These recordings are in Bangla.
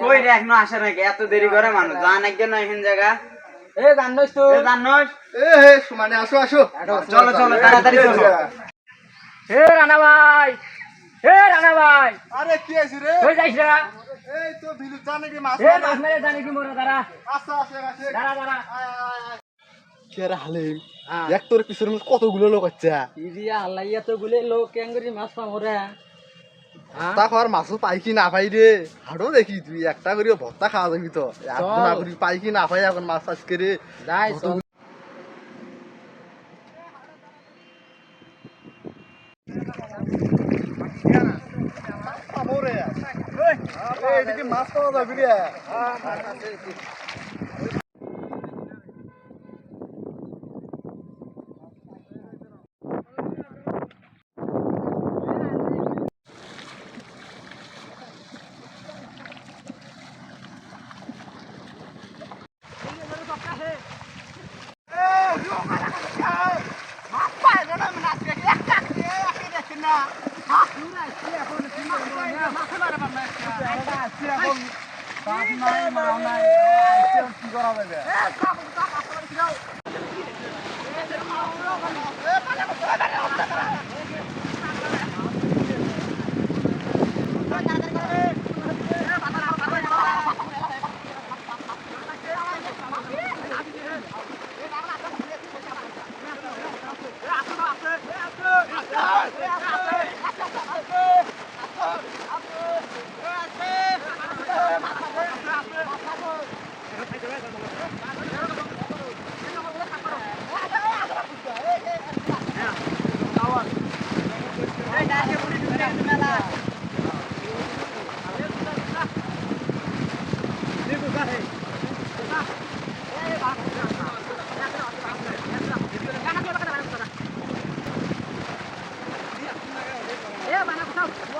কই রে এখনও আসে নাকি? এত দেরি করে মানুষ। জান একজন এখান জায়গা। এ জানোস তো। এ জানোস এ হে সুমানে আসো আসো। চলো চলো তাড়াতাড়ি চলো। হে রানা ভাই। হে রানা ভাই। আরে কি আছে রে? কই যাইছ রা? এই তো বিলু জানে কি মাছ হে মাছ মেরে জানি কি মোরা দাঁড়া। আসো আসো আসো। দাঁড়া দাঁড়া। কি রে হালে এক তোর পিছনে কতগুলো লোক আছে? ইরিয়া আল্লাইয়া তো গুলে লোক কেঙ্গরি মাছ পামরে তা খাওয়ার মাছও পাই কি না পাই রে? দেখি তুই একটা করে ভত্তা খাওয়া যাবি তো। না করি পাই কি না পাই এখন মাছ আজকে রে যাই চল। আমরে এই এদিকে মাছ পাওয়া যাবে?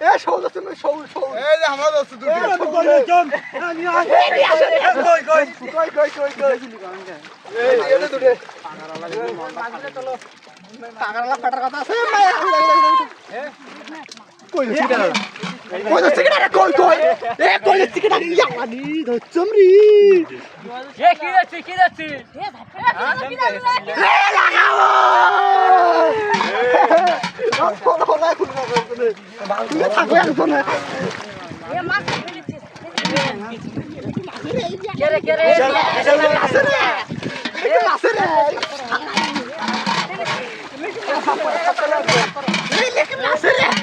এ সৌদ আছে না সৌদ সৌদ এই যে আমরা দোস্ত দুটো। কই কই? কই কই কই কই? এই এনে দুটো। টাকালা ফাটার কথা আছে। কই কই সিগারা কই কই? এ কই সিগারা ইয়ানি ধচ্চমরি এ কি যাচ্ছে কি যাচ্ছে এ আছে গেছে ভালো করে মার এ আনা এরা নিয়ে লুঙ্গি এনা খুলি গেছি তো মাছ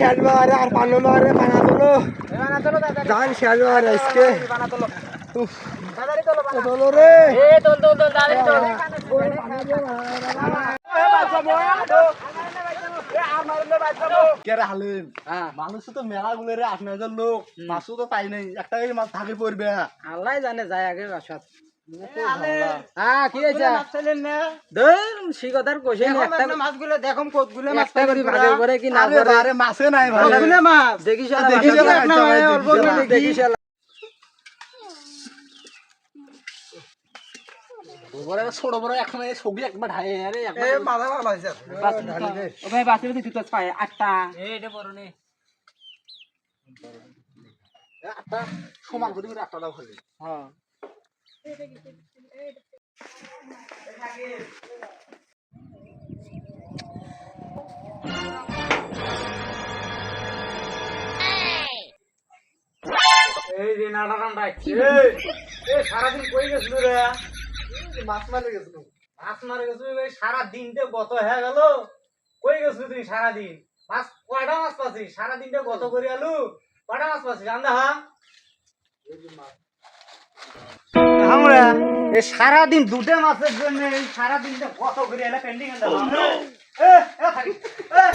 মাছগুলো দেখম কতগুলো একটা করে ভাগে করে কি না আরে করে বারে মাছে নাই। মাছ বাসাত একটা ভাই, অল্প দেখি করে শালা। দেখি শালা বড় ছোট বড় এখন এই একবার ঢাই আরে মাথা ভালো হয়েছে। ভাই বাসে দিতে তো পায় আটটা। এইটা বড় নে। একটা সমান করে একটা দাও খালি। হ্যাঁ। এই যে নাটারাম ডাকছে এই সারাদিন কই গেছিল রে? মাছ মারে গেছিল। মাছ মারে গেছিল সারা দিনটা গত হয়ে গেল। কই গেছিল তুই সারাদিন? মাছ কয়টা মাছ পাচ্ছিস? সারা দিনটা গত করে আলু কয়টা মাছ পাচ্ছিস? আন্দা হা আমরা এই সারাদিন দুটো মাছের জন্য এই সারাদিনটা কত করে এলে পেন্ডিং এ এ এ